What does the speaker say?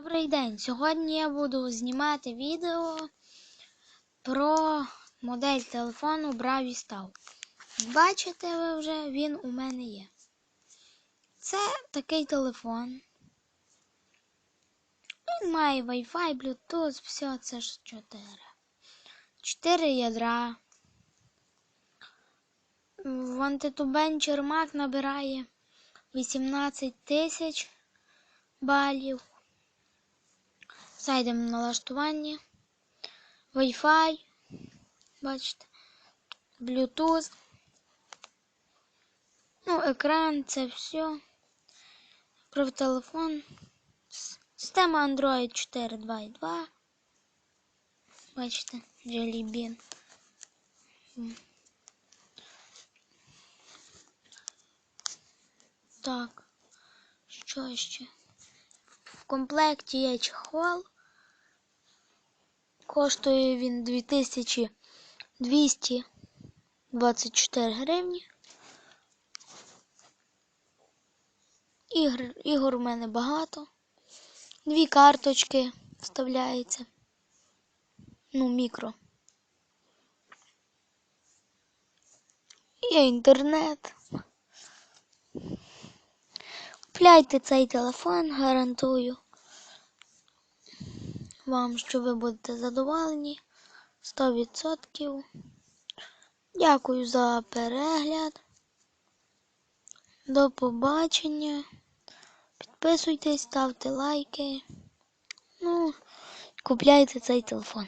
Добрий день! Сьогодні я буду знімати відео про модель телефону Bravistau. Бачите ви вже, він у мене є. Це такий телефон. Він має Wi-Fi, Bluetooth, все це ж 4. 4 ядра. В антитубен Чермак набирає 18 тисяч балів. Зайдемо в налаштування. Wi-Fi. Бачите. Bluetooth. Ну, екран, це все. Про телефон. Система Android 4.2.2. Бачите, Jelly Bean. Так, що ще? В комплекті є чехол. Коштує він 2224 гривні. Ігор, ігор у мене багато. Дві карточки вставляється. Ну, мікро. Є інтернет. Купляйте цей телефон, гарантую вам, що ви будете задоволені 100%. Дякую за перегляд. До побачення. Підписуйтесь, ставте лайки. Ну, купляйте цей телефон.